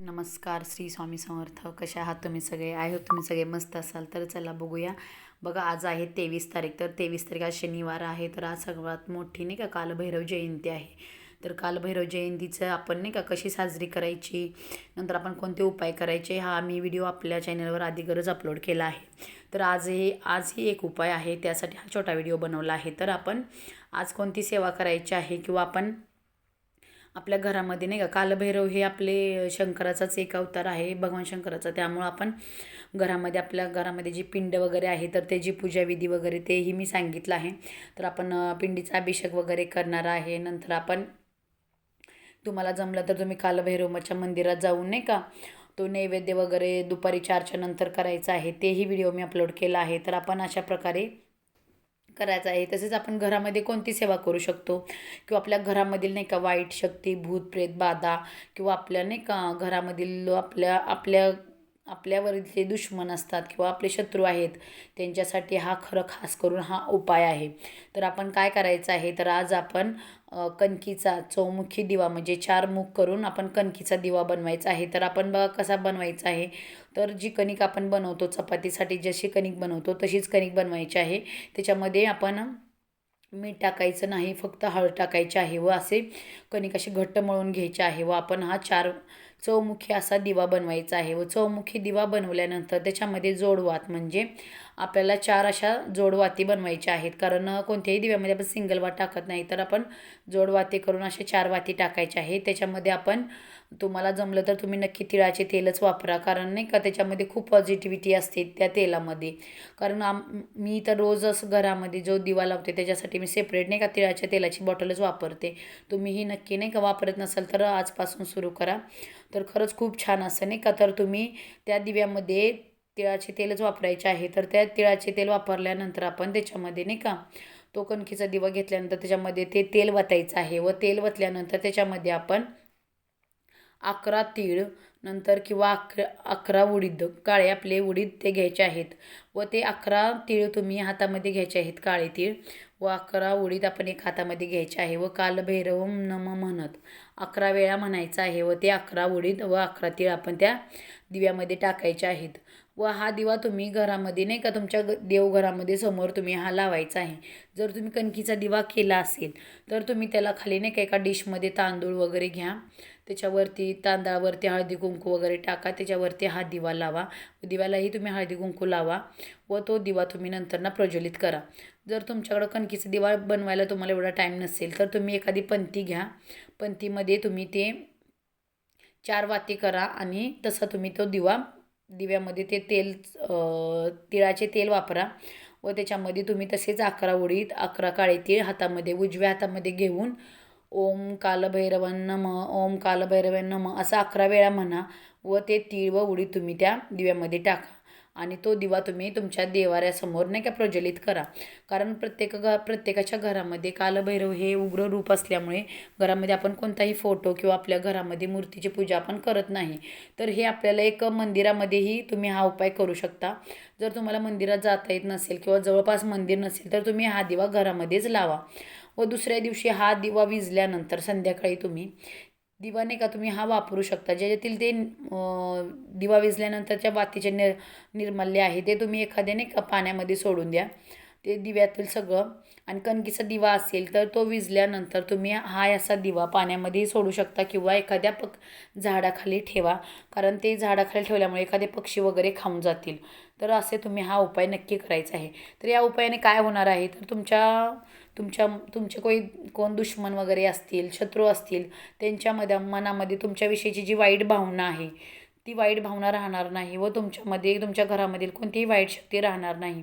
नमस्कार श्री स्वामी समर्थ. कशा आहात तुम्ही सगळे? आय होप तुम्ही सगळे मस्त असाल. तर चला बघूया. बघा आज आहे तेवीस तारीख. तर तेवीस तारीख आज शनिवार आहे. तर आज सर्वात मोठी नाही का कालभैरव जयंती आहे. तर कालभैरव जयंतीचं आपण नाही का कशी साजरी करायची? नंतर आपण कोणते उपाय करायचे? हा मी व्हिडिओ आपल्या चॅनलवर आधी गरज अपलोड केला आहे. तर आज हे आजही एक उपाय आहे. त्यासाठी हा छोटा व्हिडिओ बनवला आहे. तर आपण आज कोणती सेवा करायची आहे? किंवा आपण आपल्या घरामध्ये नाही का? कालभैरव हे आपले शंकराचाच एक अवतार आहे भगवान शंकराचा. त्यामुळं आपण घरामध्ये आपल्या घरामध्ये जी पिंड वगैरे आहे तर त्याची पूजाविधी वगैरे तेही मी सांगितलं आहे. तर आपण पिंडीचा अभिषेक वगैरे करणार आहे. नंतर आपण तुम्हाला जमलं तर तुम्ही कालभैरवच्या मंदिरात जाऊन नाही का तो नैवेद्य वगैरे दुपारी चारच्या नंतर करायचा आहे तेही व्हिडिओ मी अपलोड केला आहे. तर आपण अशा प्रकारे करायचं आहे. तसेच आपण घरामध्ये कोणती सेवा करू शकतो? किंवा आपल्या घरामधील नाही का वाईट शक्ती भूत प्रेत बाधा किंवा आपल्या नाही का घरामधील आपल्या आपल्या आपल्यावरील जे दुश्मन असतात किंवा आपले शत्रू आहेत त्यांच्यासाठी हा खरं खास करून हा उपाय आहे. तर आपण काय करायचं आहे? तर आज आपण कणकीचा चौमुखी दिवा म्हणजे चार मुख करून आपण कणकीचा दिवा बनवायचा आहे. तर आपण बघा कसा बनवायचा आहे. तर जी कणिक आपण बनवतो चपातीसाठी जशी कणिक बनवतो तशीच कणिक बनवायची आहे. त्याच्यामध्ये आपण मीठ टाकायचं नाही फक्त हळद टाकायची आहे व असे कणिक असे घट्ट मळून घ्यायचे आहे व आपण हा चार चौमुखी असा दिवा बनवायचा आहे व चौमुखी दिवा बनवल्यानंतर त्याच्यामध्ये जोडवात म्हणजे आपल्याला चार अशा जोडवाती बनवायच्या आहेत. कारण कोणत्याही दिव्यामध्ये आपण सिंगल वात टाकत नाही तर आपण जोडवाती करून असे चार वाती टाकायचे आहे त्याच्यामध्ये आपण तुम्हाला जमलं तर तुम्ही नक्की तिळाचे तेलच वापरा. कारण नाही का त्याच्यामध्ये खूप पॉझिटिव्हिटी असते त्या तेलामध्ये. कारण आम मी तर रोजच घरामध्ये जो दिवा लावते त्याच्यासाठी मी सेपरेट नाही का तिळाच्या तेलाची बॉटलच वापरते. तुम्हीही नक्की नाही का वापरत नसाल तर आजपासून सुरू करा. तर खरंच खूप छान असं नाही का तर तुम्ही त्या दिव्यामध्ये तिळाचे तेलच वापरायचे आहे. तर त्या तिळाचे तेल वापरल्यानंतर आपण त्याच्यामध्ये नाही का तो कणकीचा दिवा घेतल्यानंतर त्याच्यामध्ये ते तेल वतायचं आहे. व तेल वतल्यानंतर त्याच्यामध्ये आपण अकरा तीळ नंतर किंवा अकरा अकरा उडीद काळे आपले उडीद ते घ्यायचे आहेत. व ते अकरा तीळ तुम्ही हातामध्ये घ्यायचे आहेत काळे तीळ. व अकरा उडीद आपण एक हातामध्ये घ्यायचे आहे व कालभैरवम नम म्हणत. अकरा वेळा म्हणायचं आहे व ते अकरा उडीद व अकरा तीळ आपण त्या दिव्यामध्ये टाकायचे आहेत. व हा दिवा तुम्ही घरामध्ये नाही का तुमच्या ग देवघरामध्ये समोर तुम्ही हा लावायचा आहे. जर तुम्ही कणकीचा दिवा केला असेल तर तुम्ही त्याला खाली नाही का एका डिशमध्ये तांदूळ वगैरे घ्या. त्याच्यावरती तांदळावरती हळदी कुंकू वगैरे टाका. त्याच्यावरती हा दिवा लावा. दिव्यालाही तुम्ही हळदी कुंकू लावा व तो दिवा तुम्ही नंतर ना प्रज्वलित करा. जर तुमच्याकडं कणकीचा दिवा बनवायला तुम्हाला एवढा टाईम नसेल तर तुम्ही एखादी पंती घ्या. पंतीमध्ये तुम्ही ते चार वाती करा आणि तसा तुम्ही तो दिवा दिव्यामध्ये ते तेल तिळाचे तेल वापरा व त्याच्यामध्ये तुम्ही तसेच अकरा उडीत अकरा काळे तीळ हातामध्ये उजव्या हातामध्ये घेऊन ओम कालभैरवन नम ओम कालभैरवन नम असं अकरा वेळा म्हणा व ते तीळ व उडीद तुम्ही त्या दिव्यामध्ये टाका. आणि तो दिवा तुम्ही तुमच्या देवाऱ्यासमोर नाही का प्रज्वलित करा. कारण प्रत्येक घ प्रत्येकाच्या घरामध्ये कालभैरव हे उग्र रूप असल्यामुळे घरामध्ये आपण कोणताही फोटो किंवा आपल्या घरामध्ये मूर्तीची पूजा आपण करत नाही. तर हे आपल्याला एक मंदिरामध्येही तुम्ही हा उपाय करू शकता. जर तुम्हाला मंदिरात जाता येत नसेल किंवा जवळपास मंदिर नसेल तर तुम्ही हा दिवा घरामध्येच लावा. व दुसऱ्या दिवशी हा दिवा विजल्यानंतर संध्याकाळी तुम्ही दिवा नाही का तुम्ही हा वापरू शकता. ज्याच्यातील ते दिवा विजल्यानंतरच्या बातीचे निर निर्मल्य आहे ते तुम्ही एखाद्या नाही का पाण्यामध्ये सोडून द्या. ते दिव्यातील सगळं. आणि कणकीचा दिवा असेल तर तो विजल्यानंतर तुम्ही हा असा दिवा पाण्यामध्ये सोडू शकता किंवा एखाद्या पक झाडाखाली ठेवा. कारण ते झाडाखाली ठेवल्यामुळे एखादे पक्षी वगैरे खाऊन जातील. तर असे तुम्ही हा उपाय नक्की करायचा आहे. तर या उपायाने काय होणार आहे? तर तुमच्या तुमच्या तुमचे कोई कोण दुश्मन वगैरे असतील शत्रू असतील त्यांच्यामध्ये मनामध्ये तुमच्याविषयीची जी वाईट भावना आहे ती वाईट भावना राहणार नाही व तुमच्यामध्ये तुमच्या घरामधील कोणतीही वाईट शक्ती राहणार नाही.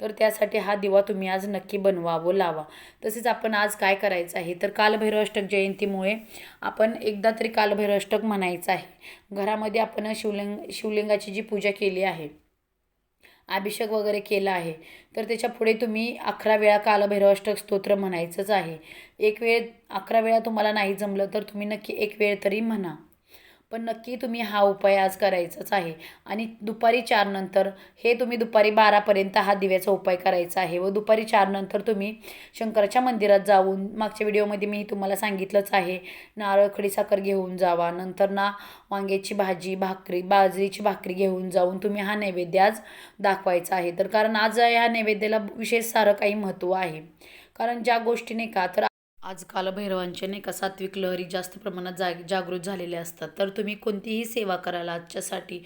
तर त्यासाठी हा दिवा तुम्ही आज नक्की बनवा व लावा. तसेच आपण आज काय करायचं आहे? तर कालभैरव अष्टक जयंतीमुळे आपण एकदा तरी कालभैरव अष्टक म्हणायचं आहे. घरामध्ये आपण शिवलिंग शिवलिंगाची जी पूजा केली आहे अभिषेक वगैरे केला आहे तर त्याच्या पुढे तुम्ही अकरा वेळा कालभैरवाष्टक स्तोत्र म्हणायचंच आहे. एक वेळ अकरा वेळा तुम्हाला नाही जमलं तर तुम्ही नक्की एक वेळ तरी म्हणा. पण नक्की तुम्ही हा उपाय आज करायचाच आहे. आणि दुपारी चारनंतर हे तुम्ही दुपारी बारापर्यंत हा दिव्याचा उपाय करायचा आहे व दुपारी चारनंतर तुम्ही शंकराच्या मंदिरात जाऊन मागच्या व्हिडिओमध्ये मी तुम्हाला सांगितलंच आहे नारळ खडीसाखर घेऊन जावा. नंतर ना वांग्याची भाजी भाकरी बाजरीची भाकरी घेऊन जाऊन तुम्ही हा नैवेद्य आज दाखवायचा आहे. तर कारण आज ह्या नैवेद्याला विशेष सारं काही महत्त्व आहे. कारण ज्या गोष्टीने का तर आज कालभैरवांचे नाही का सात्विक लहरी जास्त प्रमाणात जाग जागृत झालेल्या असतात. तर तुम्ही कोणतीही सेवा कराल आजच्यासाठी.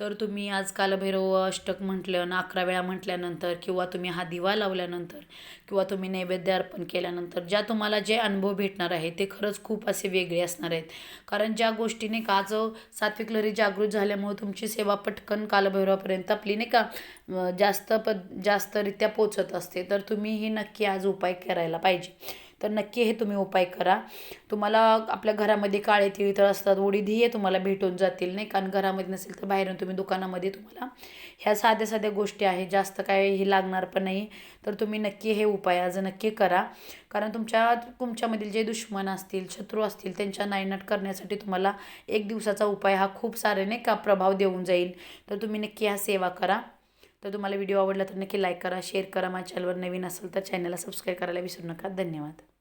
तर तुम्ही आज कालभैरव अष्टक म्हटलं ना अकरा वेळा म्हटल्यानंतर किंवा तुम्ही हा दिवा लावल्यानंतर किंवा तुम्ही नैवेद्य अर्पण केल्यानंतर ज्या तुम्हाला जे अनुभव भेटणार आहे ते खरंच खूप असे वेगळे असणार आहेत. कारण ज्या गोष्टीने का आज सात्विक लहरी जागृत झाल्यामुळे तुमची सेवा पटकन कालभैरवापर्यंत आपली नाही का जास्त प जास्तरित्या पोचत असते. तर तुम्ही ही नक्की आज उपाय करायला पाहिजे. तर नक्की हे तुम्ही उपाय करा. तुम्हाला आपल्या घरामध्ये काळे तिळी तर असतात ओडीधीये तुम्हाला भेटून जातील नाही कारण घरामध्ये नसेल तर बाहेरून तुम्ही दुकानामध्ये तुम्हाला ह्या साध्या साध्या गोष्टी आहेत. जास्त काय हे लागणार पण नाही. तर तुम्ही नक्की हे उपाय आज नक्की करा. कारण तुमच्या तुमच्यामधील जे दुश्मन असतील शत्रू असतील त्यांच्या नायनाट करण्यासाठी तुम्हाला एक दिवसाचा उपाय हा खूप सारे नाही का प्रभाव देऊन जाईल. तर तुम्ही नक्की ह्या सेवा करा. तर तुम्हाला व्हिडिओ आवडला तर नक्की लाईक करा शेअर करा. माझ्या चॅनलवर नवीन असेल तर चॅनलला सबस्क्राईब करायला विसरू नका. धन्यवाद.